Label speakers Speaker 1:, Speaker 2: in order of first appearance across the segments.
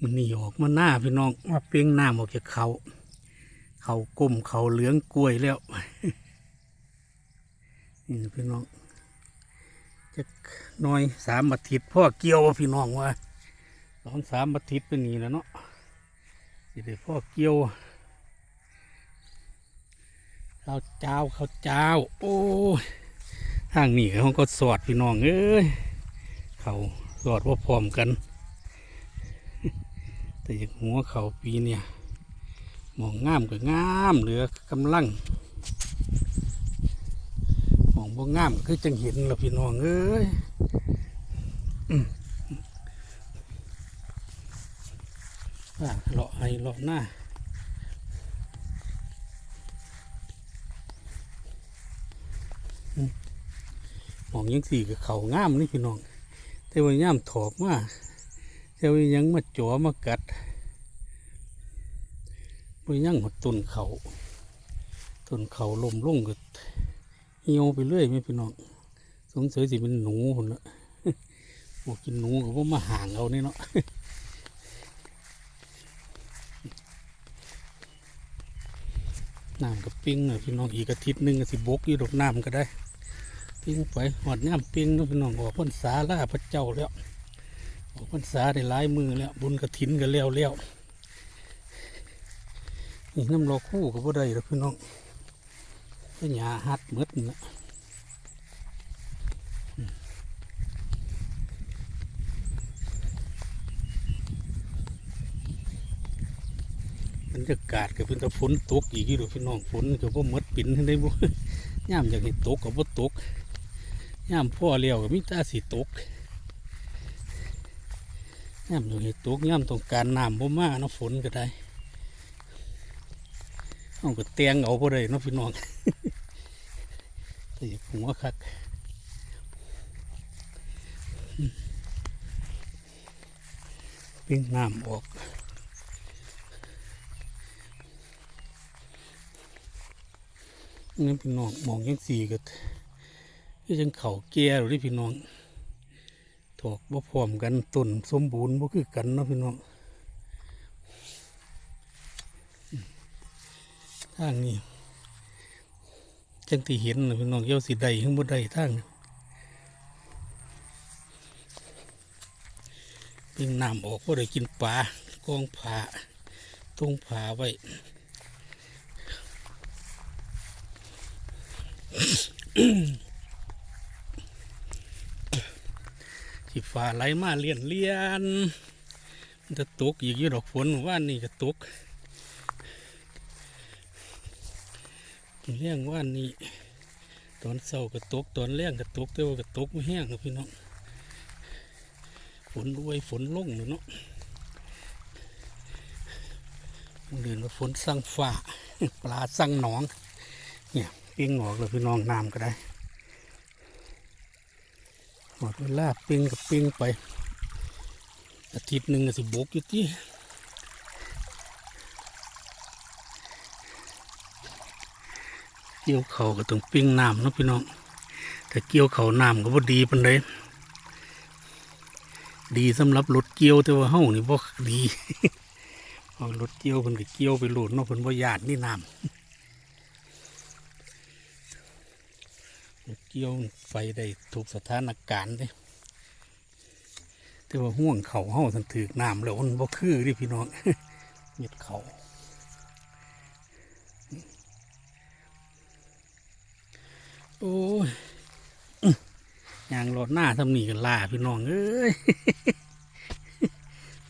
Speaker 1: มันนี่ออกมาหน้าพี่น้องมาเป้งหน้ำออกจากเขา เขากลมเขาเหลืองกล้วยแล้วนี่พี่น้องจะน้อยสามอาทิตย์พ่อเกี่ยวพี่น้องว่าสองสามอาทิตย์เป็นนี่แล้วเนาะสิได้พ่อเกี่ยวข้าวเจ้าข้าวเจ้า โอ้ทางนี้เขาก็สอดพี่น้องเอ้ยเขาสอดว่าพร้อมกัน แต่อยากหัวเขาปีเนี่ยมองงามก็งามเหลือกำลังมองบ่งามก็คือจังเห็นแล้วพี่น้องเอ้ยอืมอะเลาะให้เลาะหน้าอมองยังสี่กับเขางามนี่พี่น้อง แต่ว่าย่ามถอกมาแต่ว่ายังมาจ่อมากัดว่ายังหดต้นเขาต้นเขาลมลงก็เหี่ยวไปเรื่อยไม่พี่น้องสงสัยสิเป็นหนูคนละพวกกินหนูก็บ่ามาห่างเอานี่เนาะน้ำกับปิ้งน่ะพี่น้องอีกอาทิตย์หนึงก็สิบกอยู่ดอกน้ำก็ได้ ปิ้งไปหอดน้ำปิ้งนะพี่น้องออกพรรษาล่าพระเจ้าแล้ว พรรษาได้หลายมือแล้ว บุญกระถินก็แล้วแล้วนี่น้ำรอคู่ก็บ่ได้แล้วพี่น้องก็หยาหัดหมดนั่นละบรรยากาศก็เป็นแต่ฝนตกอีกอยู่พี่น้องฝนก็บ่หมดปิ่นได้บ่ย่ามอยากให้ตกก็บ่ตกย่ามพ่อเลี้ยวก็มีแตาสิตก ย่ามอยากให้ตกย่ามต้องการน้ำบ่มาเนาะฝนก็ได้เอาก็เตียงเอาบ่ได้เนาะพี่น้องตีหัวคักปิ้งน้ำออกนี่พี่น้องมองยังสีก็ก็ยังเข่าแก่หรือพี่น้อง ถอกบ่พร้อมกันต้นสมบูรณ์บ่คือกันเนาะพี่น้องทางนี้จังที่เห็นนะพี่น้องเย้าสิได้ขึ้นบ่ได้ทางเป็นน้ำออกก็ได้กินปลากองผาตรงผาไว้ สิฟ้าไหลมาเลียนเลียนมันจะตกอีกอยู่ดอกฝนว่านนี่ก็ตกเลี้ยงว่านนี่ตอนเช้าก็ตกตอนแรงก็ตกแต่ว่าก็ตกไม่แห้งนะพี่น้องฝนรวยฝนลงเลยเนาะเดือนว่าฝนสั่งฝ่าปลาสั่งหนอง เนี่ยปิ้งออกเลยพี่น้องน้ำก็ได้ หมดเวลาปิงกับปิงไป อาทิตย์หนึ่งสิบกอยู่ที่เกี่ยวเขาก็ต้องปิ้งน้ำนะพี่น้องแต่เกี่ยวเขาน้ำก็บ่ดีปานใดดีสำหรับรถเกี่ยวแต่ว่าเฮานี่บ่ดีเอารถเกี่ยวเพิ่นก็เกี่ยวไปโหลดเนาะเพิ่นบ่ญาตินี่น้ำรถ เกี่ยวไฟได้ถูกสถานการณ์เด้แต่ว่าห่วงเขาเฮาทันถือน้ำแล้วมันบ่คือดิพี่น้องเม็ดเขาโอ้ยยางรถหน้าทำหนีกันล่าพี่น้องเอ้ย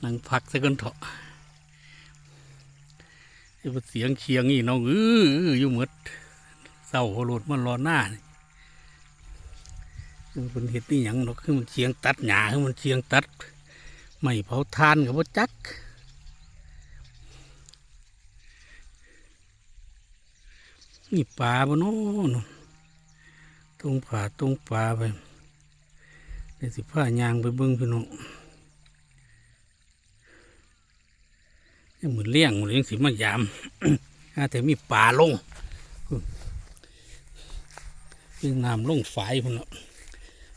Speaker 1: นั่งพักสักกันเถอะเป็นเสียงเคียงนี่น้องเออออยู่หมดเศร้าโหลดมันรอหน้านี่ เป็นเห็ดนี่หยังดอกคือมันเชียงตัดหญ้าคือมันเชียงตัดไม่เผาทานกับว่าจักนี่ปลาบ่น้อตรงผาตรงป่าไปเดี๋ยวสิผ้ายางไปเบิ้งพี่น้องยังเหมือนเลี้ยงเหมือนเลี้ยงสิมายามอาแต่มีป่าลงเรื่องน้ำลงฝายพุ่นเนาะ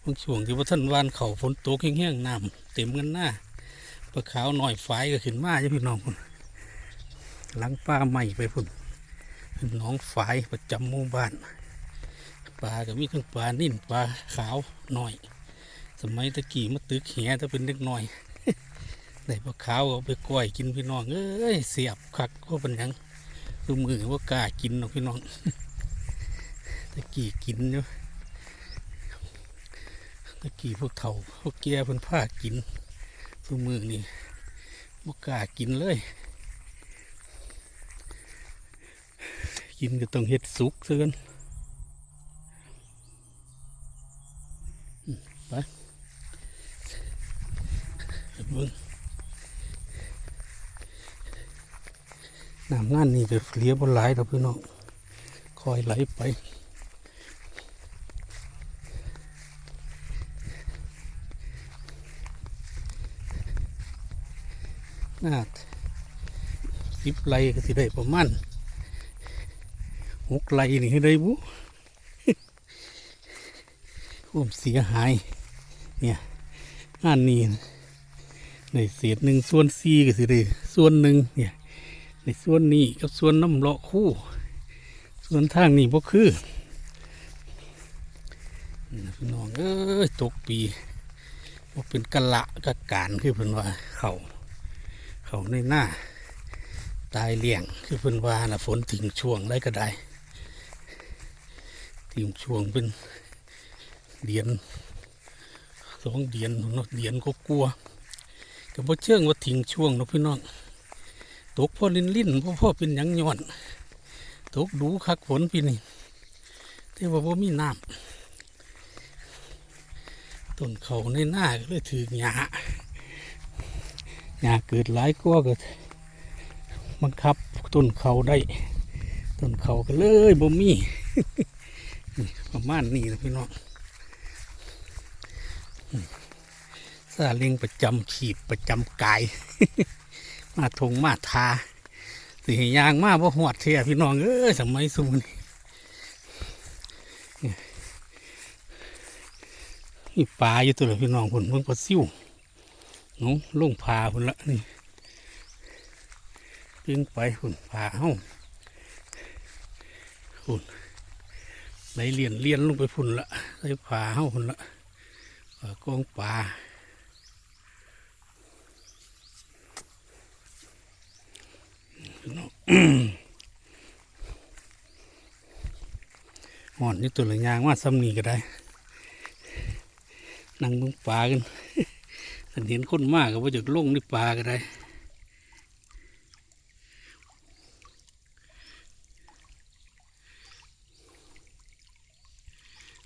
Speaker 1: บางช่วงที่ว่าท่านวานเขาฝนตกแห้งๆน้ำเต็มกันหน้าปลาขาวหน่อยฝายก็ขึ้นมาจ้ะพี่น้องพุ่นหลังป้าใหม่ไปพุ่นหน้องฝายประจำหมู่บ้านปลาก็มีทั้งปลานิ่นปลาขาวหน่อย สมัยตะกี้มาตึกแหถ้าเป็นเด็กหน่อยได้ปลาขาวเอาไปก้อยกินพี่น้องเอ้ยเสียบคักก็เป็นยังดูมือว่ากล้ากินเนาะพี่น้องตะกี้กินเนาะ ตะกี้พวกเฒ่าพวกแก่เพิ่นพากินดูมือนี่บ่กล้ากินเลย กินก็ต้องเฮ็ดสุกซะกันไปเบิ่งน้ำงานนี่ก็เหลียบ่หลายดอกพี่น้องคอยไหลไป น่าสิบไร่ก็สิได้ประมาณหกไร่นี่ให้ได้บุผมเสียหาย เนี่ยงานนี้ในเศษหนึ่งส่วนสี่ก็สิได้ส่วนหนึ่งเนี่ย ในส่วนนี้กับส่วนน้ำเลาะคู่ ส่วนทางนี้บ่คือนี่นะพี่น้องเอ้ยตกปีบ่เป็นกะละกะการคือเพิ่นว่าเขา เขาในหน้า ตายเลี่ยงคือเพิ่นว่านะฝนถึงช่วงได้ก็ได้ถึงช่วงเป็นเดือนสองเดือนเนาะเดือนก็กลัวก็บ่เชื่องว่าถึงช่วงเนาะพี่น้องตกพ่อลิ้นลิ้นพ่อพ่อเป็นหยังย้อนตกดูคักฝนปีนี้แต่ว่าบ่มีน้ำต้นเขาในหน้าก็เลยถือหญ้า หญ้าเกิดหลายกว่าก็บังคับต้นเขาได้ ต้นเขาก็เลยบ่มีประมาณนี้นะพี่น้องซาเล้งประจำขีดประจำกาย มาทงมาทาสิให้ยางมาบ่หอดเทียพี่น้องเอ้ยสมัยสูนี่นี่ปลาอยู่ตัวเละพี่น้องคนเพิ่งปลาซิ่ว น้องลงพาพุ่นละนี่ปิ้งไปพุ่นพาเฮ้าพุ่นไหลเลียนเลียนลงไปพุ่นละใส่พาเฮ้าพุ่นละกองปลาห่อนนี่ตัวละยางว่าซ้ำนี่ก็ได้ นั่งเบิ่งปลากัน อันเห็นคนมากก็ว่าจะลงในปลาก็ได้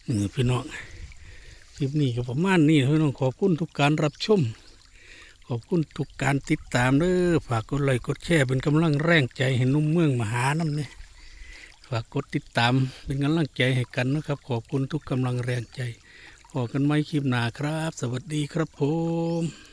Speaker 1: นี่พี่น้องคลิปนี้ก็ประมาณนี้พี่น้องขอบคุณทุกการรับชม ขอบคุณทุกการติดตามเด้อฝากกดไลค์กดแชร์เป็นกำลังแรงใจให้นุ่มเมืองมหาน้ำเนี่ยฝากกดติดตามเป็นกำลังใจให้กันนะครับ ขอบคุณทุกกำลังแรงใจ พอกันไหมคลิปหนาครับ สวัสดีครับผม